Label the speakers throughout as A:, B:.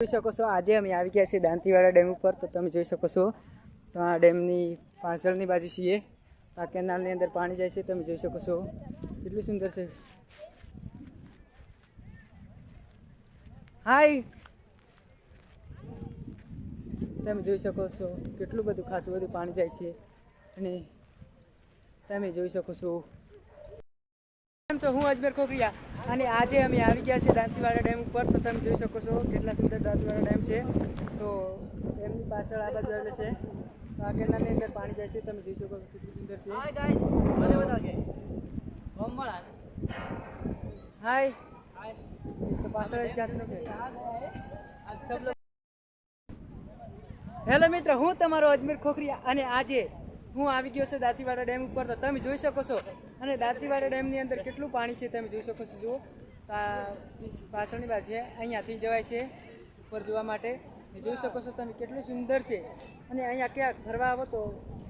A: જોઈ શકો છો. આજે અમે આવી ગયા છીએ દાંતીવાડા ડેમ ઉપર, તો તમે જોઈ શકો છો. તો આ ડેમની પાછળની બાજુ છીએ. આ કેનાલની અંદર પાણી જાય છે, તમે જોઈ શકો છો. કેટલું સુંદર છે. હાય તમે જોઈ શકો છો કેટલું બધું ખાસું બધું પાણી જાય છે. અને તમે જોઈ શકો છો. કેમ છો? હું અજમેર ખોખરિયા. અને આજે અમે આવી ગયા છીએ દાંતીવાડા ડેમ ઉપર. તો તમે જોઈ શકો છો કેટલા સુંદર દાંતીવાડા ડેમ છે. તો ડેમની પાછળ આ બાજુ આવેલે છે. તો આ કેનાલની અંદર પાણી જાય છે. તમે જોઈ શકો છો કેટલું સુંદર છે.
B: હાય
A: તો પાછળ જાતનો હેલો મિત્ર હું તમારો અજમેર ખોખરીયા અને આજે હું આવી ગયો છું દાંતીવાડા ડેમ ઉપર, તો તમે જોઈ શકો છો. અને દાંતીવાડા ડેમની અંદર કેટલું પાણી છે તમે જોઈ શકો છો, જુઓ. પાછળની બાજુ છે, અહીંયાથી જવાય છે, ઉપર જોવા માટે. જોઈ શકો છો તમે કેટલું સુંદર છે. અને અહીંયા ક્યાંક ફરવા આવો તો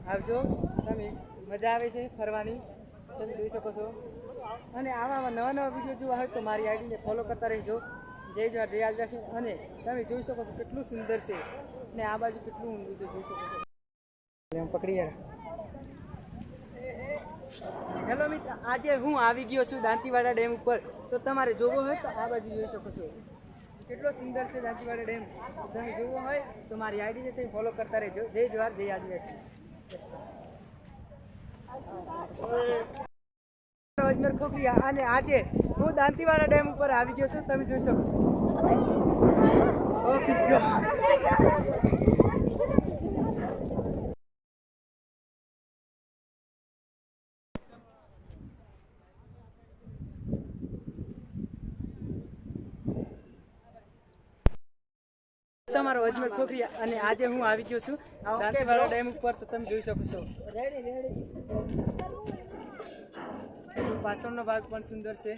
A: આવજો. તમે મજા આવે છે ફરવાની. તમે જોઈ શકો છો. અને આવા આવા નવા નવા વીડિયો જોવા હોય તો મારી આઈડીને ફોલો કરતા રહેજો. જય જવાહર, જય આલજા છે અને તમે જોઈ શકો છો કેટલું સુંદર છે. અને આ બાજુ કેટલું ઊંડું છે, જોઈ શકો છો. પકડી હેલો મિત્ર, આજે હું આવી ગયો છું દાંતીવાડા ડેમ ઉપર. તો તમારે જોવો હોય તો આ બાજુ જોઈ શકો છો. કેટલો સુંદર છે દાંતીવાડા ડેમ. તમે જોવો હોય તો મારી આઈડીને તમે ફોલો કરતા રહેજો. જય જવાહર, જય આદિવાસી. અજમેર ખોખરિયા અને આજે હું દાંતીવાડા ડેમ ઉપર આવી ગયો છું. તમે જોઈ શકો છો. ઓફિસ ગયો. તમારો અજમેર ખોખરી અને આજે હું આવી ગયો છું. દાંતીવાડા ડેમ ઉપર તો તમે જોઈ શકો છો. પાછળનો ભાગ પણ સુંદર છે.